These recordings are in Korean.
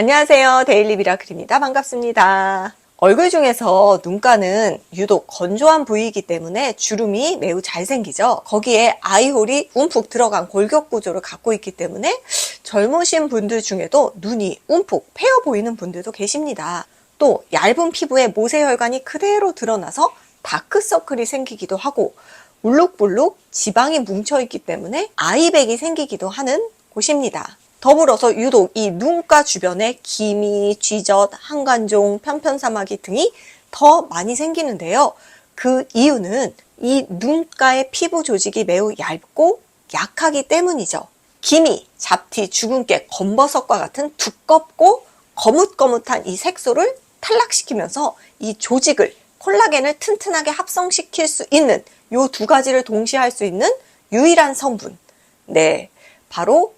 안녕하세요. 데일리 미라클입니다. 반갑습니다. 얼굴 중에서 눈가는 유독 건조한 부위이기 때문에 주름이 매우 잘 생기죠. 거기에 아이홀이 움푹 들어간 골격 구조를 갖고 있기 때문에 젊으신 분들 중에도 눈이 움푹 패여 보이는 분들도 계십니다. 또 얇은 피부에 모세혈관이 그대로 드러나서 다크서클이 생기기도 하고 울룩불룩 지방이 뭉쳐있기 때문에 아이백이 생기기도 하는 곳입니다. 더불어서 유독 이 눈가 주변에 기미, 쥐젖, 한간종, 편편사마귀 등이 더 많이 생기는데요. 그 이유는 이 눈가의 피부 조직이 매우 얇고 약하기 때문이죠. 기미, 잡티, 주근깨, 검버섯과 같은 두껍고 거뭇거뭇한 이 색소를 탈락시키면서 이 조직을 콜라겐을 튼튼하게 합성시킬 수 있는 요 두 가지를 동시에 할 수 있는 유일한 성분. 네. 바로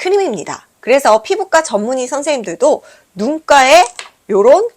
크림입니다. 그래서 피부과 전문의 선생님들도 눈가에 요런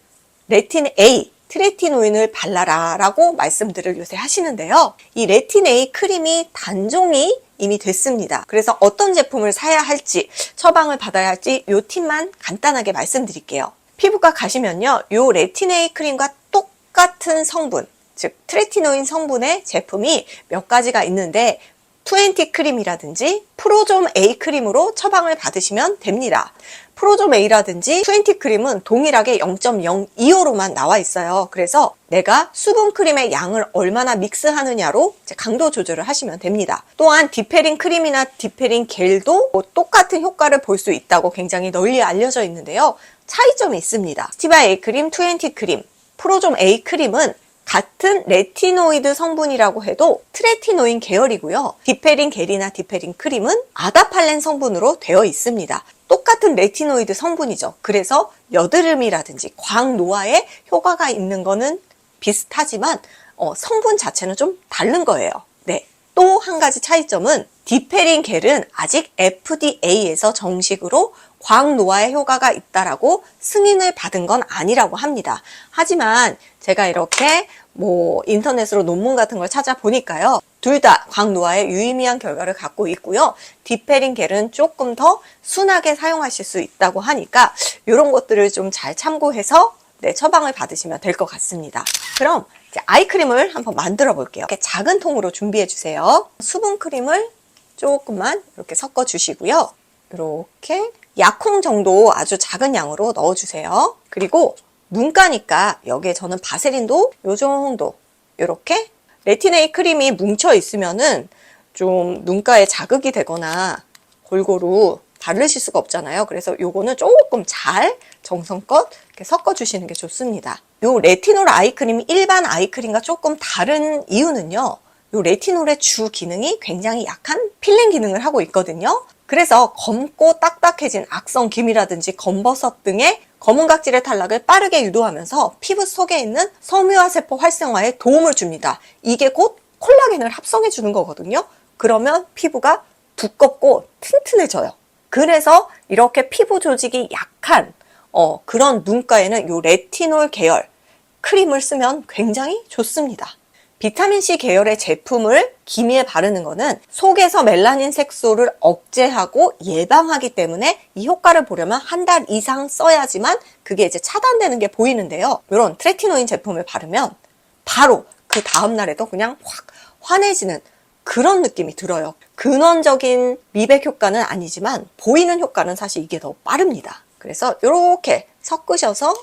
레틴 A, 트레티노인을 발라라 라고 말씀들을 요새 하시는데요. 이 레틴 A 크림이 단종이 이미 됐습니다. 그래서 어떤 제품을 사야 할지, 처방을 받아야 할지 요 팁만 간단하게 말씀드릴게요. 피부과 가시면요. 요 레틴 A 크림과 똑같은 성분, 즉 트레티노인 성분의 제품이 몇 가지가 있는데 20 크림이라든지 프로좀 A 크림으로 처방을 받으시면 됩니다. 프로좀 A라든지 20 크림은 동일하게 0.025로만 나와 있어요. 그래서 내가 수분 크림의 양을 얼마나 믹스하느냐로 강도 조절을 하시면 됩니다. 또한 디페린 크림이나 디페린 겔도 뭐 똑같은 효과를 볼 수 있다고 굉장히 널리 알려져 있는데요. 차이점이 있습니다. 스티바 A 크림, 20 크림, 프로좀 A 크림은 같은 레티노이드 성분이라고 해도 트레티노인 계열이고요. 디페린 겔이나 디페린 크림은 아다팔렌 성분으로 되어 있습니다. 똑같은 레티노이드 성분이죠. 그래서 여드름이라든지 광노화에 효과가 있는 거는 비슷하지만 어, 성분 자체는 좀 다른 거예요. 네. 또 한 가지 차이점은 디페린 겔은 아직 FDA에서 정식으로 광노화에 효과가 있다라고 승인을 받은 건 아니라고 합니다. 하지만 제가 이렇게 뭐 인터넷으로 논문 같은 걸 찾아보니까요. 둘 다 광노화에 유의미한 결과를 갖고 있고요. 디페린 겔은 조금 더 순하게 사용하실 수 있다고 하니까 이런 것들을 좀 잘 참고해서 네, 처방을 받으시면 될 것 같습니다. 그럼 이제 아이크림을 한번 만들어 볼게요. 이렇게 작은 통으로 준비해 주세요. 수분 크림을 조금만 이렇게 섞어 주시고요. 이렇게 약콩 정도 아주 작은 양으로 넣어 주세요. 그리고 눈가니까 여기에 저는 바세린도 요 정도 이렇게 레티네이 크림이 뭉쳐 있으면은 좀 눈가에 자극이 되거나 골고루 바르실 수가 없잖아요. 그래서 요거는 조금 잘 정성껏 섞어 주시는 게 좋습니다. 요 레티놀 아이크림이 일반 아이크림과 조금 다른 이유는요. 요 레티놀의 주 기능이 굉장히 약한 필링 기능을 하고 있거든요. 그래서 검고 딱딱해진 악성 기미라든지 검버섯 등의 검은 각질의 탈락을 빠르게 유도하면서 피부 속에 있는 섬유화 세포 활성화에 도움을 줍니다. 이게 곧 콜라겐을 합성해 주는 거거든요. 그러면 피부가 두껍고 튼튼해져요. 그래서 이렇게 피부 조직이 약한 어, 그런 눈가에는 이 레티놀 계열 크림을 쓰면 굉장히 좋습니다. 비타민C 계열의 제품을 기미에 바르는 것은 속에서 멜라닌 색소를 억제하고 예방하기 때문에 이 효과를 보려면 한 달 이상 써야지만 그게 이제 차단되는 게 보이는데요. 이런 트레티노인 제품을 바르면 바로 그 다음날에도 그냥 확 환해지는 그런 느낌이 들어요. 근원적인 미백 효과는 아니지만 보이는 효과는 사실 이게 더 빠릅니다. 그래서 이렇게 섞으셔서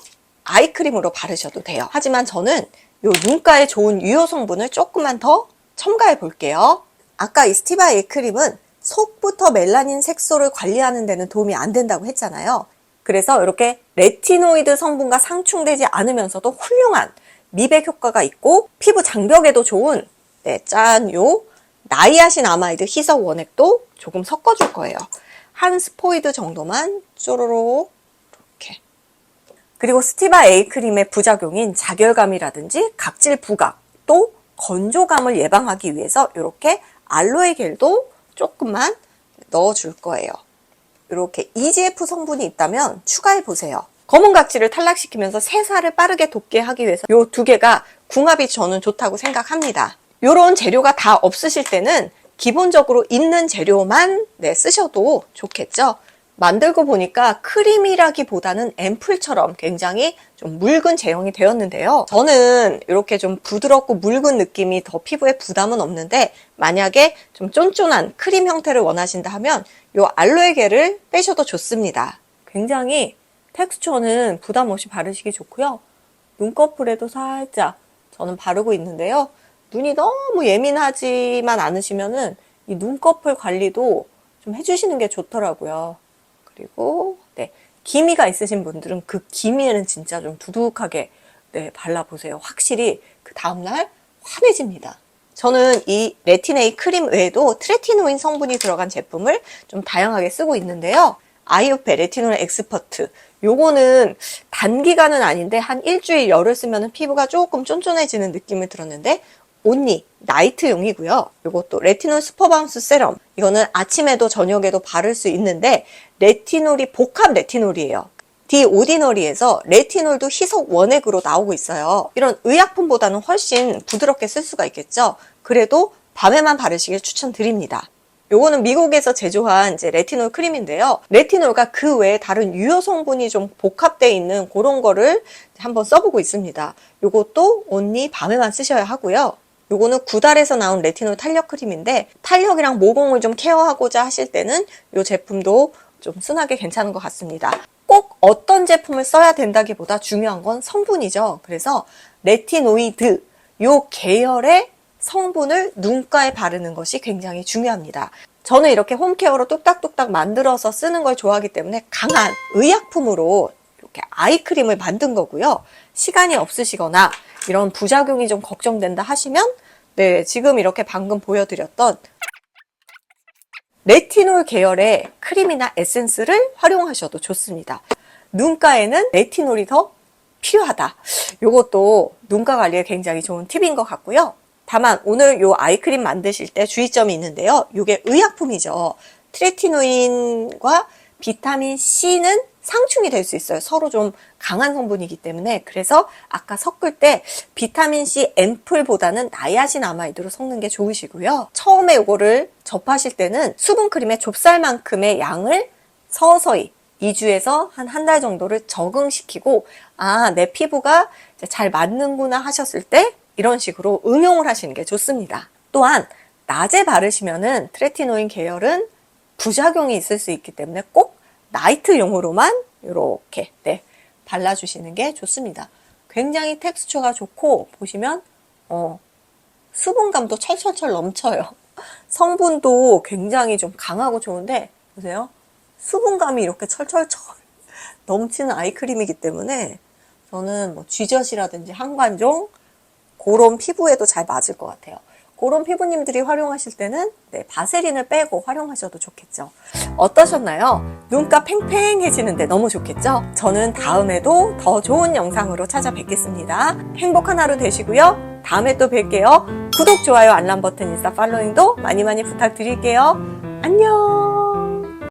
아이크림으로 바르셔도 돼요. 하지만 저는 요 눈가에 좋은 유효 성분을 조금만 더 첨가해 볼게요. 아까 이 스티바 이 크림은 속부터 멜라닌 색소를 관리하는 데는 도움이 안 된다고 했잖아요. 그래서 이렇게 레티노이드 성분과 상충되지 않으면서도 훌륭한 미백 효과가 있고 피부 장벽에도 좋은 네, 짠 요 나이아신 아마이드 희석 원액도 조금 섞어줄 거예요. 한 스포이드 정도만 쪼로록 그리고 스티바 A 크림의 부작용인 자결감이라든지 각질 부각 또 건조감을 예방하기 위해서 이렇게 알로에 겔도 조금만 넣어줄 거예요. 이렇게 EGF 성분이 있다면 추가해 보세요. 검은 각질을 탈락시키면서 세살을 빠르게 돋게 하기 위해서 이 두 개가 궁합이 저는 좋다고 생각합니다. 이런 재료가 다 없으실 때는 기본적으로 있는 재료만 네, 쓰셔도 좋겠죠. 만들고 보니까 크림이라기보다는 앰플처럼 굉장히 좀 묽은 제형이 되었는데요. 저는 이렇게 좀 부드럽고 묽은 느낌이 더 피부에 부담은 없는데 만약에 좀 쫀쫀한 크림 형태를 원하신다 하면 이 알로에 겔을 빼셔도 좋습니다. 굉장히 텍스처는 부담 없이 바르시기 좋고요. 눈꺼풀에도 살짝 저는 바르고 있는데요. 눈이 너무 예민하지만 않으시면은 이 눈꺼풀 관리도 좀 해주시는 게 좋더라고요. 그리고 네 기미가 있으신 분들은 그 기미에는 진짜 좀 두둑하게 네 발라보세요. 확실히 그 다음날 환해집니다. 저는 이 레티네이 크림 외에도 트레티노인 성분이 들어간 제품을 좀 다양하게 쓰고 있는데요. 아이오페 레티놀 엑스퍼트. 요거는 단기간은 아닌데 한 일주일 열을 쓰면 피부가 조금 쫀쫀해지는 느낌을 들었는데 온리 나이트용이고요. 요것도 레티놀 슈퍼바운스 세럼. 이거는 아침에도 저녁에도 바를 수 있는데 레티놀이 복합 레티놀이에요. 디오디너리에서 레티놀도 희석 원액으로 나오고 있어요. 이런 의약품보다는 훨씬 부드럽게 쓸 수가 있겠죠. 그래도 밤에만 바르시길 추천드립니다. 요거는 미국에서 제조한 이제 레티놀 크림인데요. 레티놀과 그 외에 다른 유효 성분이 좀 복합되어 있는 그런 거를 한번 써보고 있습니다. 요것도 온리 밤에만 쓰셔야 하고요. 요거는 구달에서 나온 레티놀 탄력 크림인데 탄력이랑 모공을 좀 케어하고자 하실 때는 요 제품도 좀 순하게 괜찮은 것 같습니다. 꼭 어떤 제품을 써야 된다기보다 중요한 건 성분이죠. 그래서 레티노이드 요 계열의 성분을 눈가에 바르는 것이 굉장히 중요합니다. 저는 이렇게 홈케어로 뚝딱뚝딱 만들어서 쓰는 걸 좋아하기 때문에 강한 의약품으로 이렇게 아이크림을 만든 거고요. 시간이 없으시거나 이런 부작용이 좀 걱정된다 하시면 네, 지금 이렇게 방금 보여드렸던 레티놀 계열의 크림이나 에센스를 활용하셔도 좋습니다. 눈가에는 레티놀이 더 필요하다. 이것도 눈가 관리에 굉장히 좋은 팁인 것 같고요. 다만 오늘 요 아이크림 만드실 때 주의점이 있는데요. 이게 의약품이죠. 트레티노인과 비타민 C는 상충이 될 수 있어요. 서로 좀 강한 성분이기 때문에 그래서 아까 섞을 때 비타민 C 앰플보다는 나이아신 아마이드로 섞는 게 좋으시고요. 처음에 이거를 접하실 때는 수분 크림의 좁쌀만큼의 양을 서서히 2주에서 한 한 달 정도를 적응시키고 아 내 피부가 잘 맞는구나 하셨을 때 이런 식으로 응용을 하시는 게 좋습니다. 또한 낮에 바르시면은 트레티노인 계열은 부작용이 있을 수 있기 때문에 꼭 나이트용으로만 이렇게 네, 발라주시는 게 좋습니다. 굉장히 텍스처가 좋고 보시면 어, 수분감도 철철철 넘쳐요. 성분도 굉장히 좀 강하고 좋은데 보세요. 수분감이 이렇게 철철철 넘치는 아이크림이기 때문에 저는 뭐 쥐젖이라든지 한관종 그런 피부에도 잘 맞을 것 같아요. 그런 피부님들이 활용하실 때는 네, 바세린을 빼고 활용하셔도 좋겠죠. 어떠셨나요? 눈가 팽팽해지는데 너무 좋겠죠? 저는 다음에도 더 좋은 영상으로 찾아뵙겠습니다. 행복한 하루 되시고요. 다음에 또 뵐게요. 구독, 좋아요, 알람 버튼, 인스타 팔로잉도 많이 많이 부탁드릴게요. 안녕!